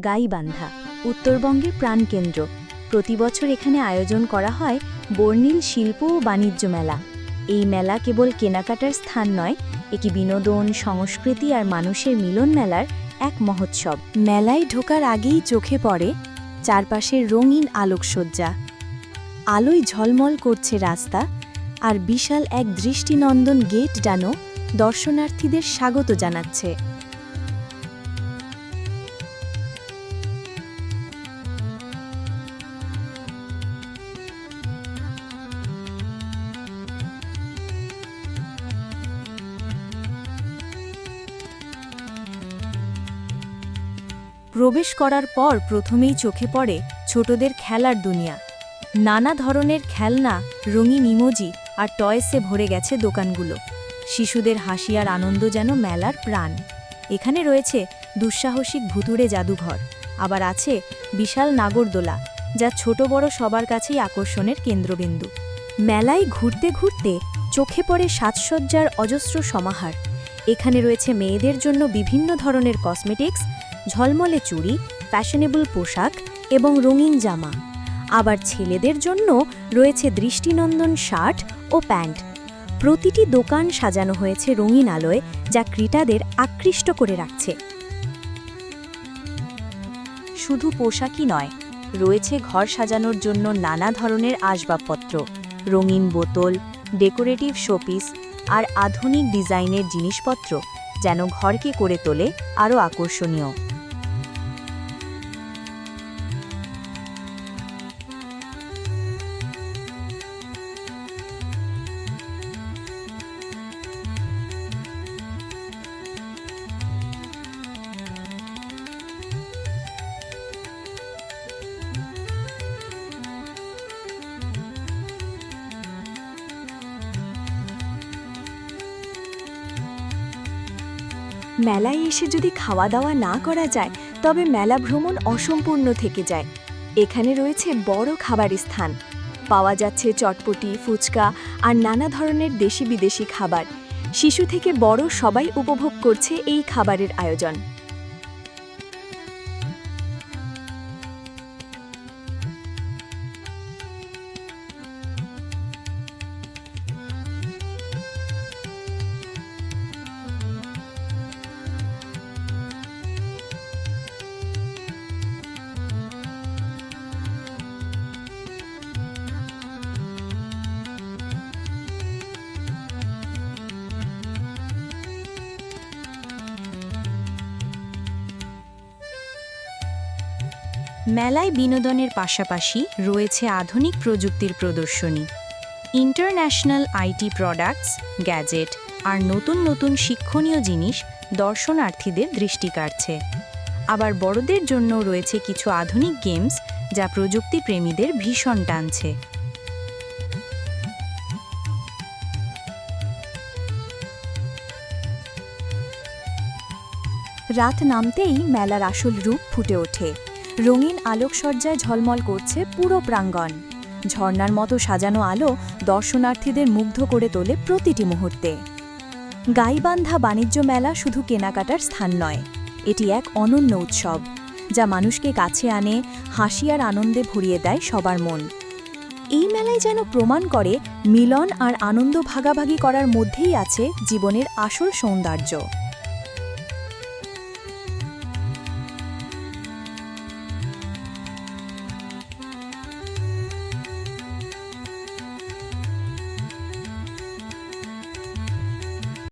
গাইবান্ধা, উত্তরবঙ্গের প্রাণকেন্দ্র। প্রতি বছর এখানে আয়োজন করা হয় বর্ণিল শিল্প ও বাণিজ্য মেলা। এই মেলা কেবল কেনাকাটার স্থান নয়, এটি বিনোদন, সংস্কৃতি আর মানুষের মিলন মেলার এক মহোৎসব। মেলায় ঢোকার আগেই চোখে পড়ে চারপাশের রঙিন আলোকসজ্জা। আলোয় ঝলমল করছে রাস্তা আর বিশাল এক দৃষ্টিনন্দন গেট ডানো দর্শনার্থীদের স্বাগত জানাচ্ছে। প্রবেশ করার পর প্রথমেই চোখে পড়ে ছোটদের খেলার দুনিয়া। নানা ধরনের খেলনা, রঙিন ইমোজি আর টয়েসে ভরে গেছে দোকানগুলো। শিশুদের হাসি আর আনন্দ যেন মেলার প্রাণ। এখানে রয়েছে দুঃসাহসিক ভুতুড়ে জাদুঘর, আবার আছে বিশাল নাগরদোলা, যা ছোট বড় সবার কাছেই আকর্ষণের কেন্দ্রবিন্দু। মেলায় ঘুরতে ঘুরতে চোখে পড়ে সাজসজ্জার অজস্র সমাহার। এখানে রয়েছে মেয়েদের জন্য বিভিন্ন ধরনের কসমেটিক্স ঝলমলে চুড়ি ফ্যাশনেবল পোশাক এবং রঙিন জামা। আবার ছেলেদের জন্য রয়েছে দৃষ্টিনন্দন শার্ট ও প্যান্ট। প্রতিটি দোকান সাজানো হয়েছে রঙিন আলোয় যা ক্রেতাদের আকৃষ্ট করে রাখছে। শুধু পোশাকই নয়, রয়েছে ঘর সাজানোর জন্য নানা ধরনের আসবাবপত্র, রঙিন বোতল, ডেকোরেটিভ শোপিস আর আধুনিক ডিজাইনের জিনিসপত্র, যেন ঘরকে করে তোলে আরও আকর্ষণীয়। মেলায় এসে যদি খাওয়া দাওয়া না করা যায়, তবে মেলা ভ্রমণ অসম্পূর্ণ থেকে যায়। এখানে রয়েছে বড় খাবার স্থান। পাওয়া যাচ্ছে চটপটি, ফুচকা আর নানা ধরনের দেশি বিদেশি খাবার। শিশু থেকে বড় সবাই উপভোগ করছে এই খাবারের আয়োজন। মেলায় বিনোদনের পাশাপাশি রয়েছে আধুনিক প্রযুক্তির প্রদর্শনী, ইন্টারন্যাশনাল আইটি প্রোডাক্টস, গ্যাজেট আর নতুন নতুন শিক্ষণীয় জিনিস দর্শনার্থীদের দৃষ্টি কাড়ছে। আবার বড়দের জন্য রয়েছে কিছু আধুনিক গেমস যা প্রযুক্তি প্রেমীদের ভীষণ টানছে। রাত নামতেই মেলার আসল রূপ ফুটে ওঠে। রঙিন আলোকসজ্জায় ঝলমল করছে পুরো প্রাঙ্গণ। ঝর্নার মতো সাজানো আলো দর্শনার্থীদের মুগ্ধ করে তোলে প্রতিটি মুহূর্তে। গাইবান্ধা বাণিজ্য মেলা শুধু কেনাকাটার স্থান নয়, এটি এক অনন্য উৎসব, যা মানুষকে কাছে আনে হাসি আর আনন্দে ভরিয়ে দেয় সবার মন। এই মেলায় যেন প্রমাণ করে মিলন আর আনন্দ ভাগাভাগি করার মধ্যেই আছে জীবনের আসল সৌন্দর্য।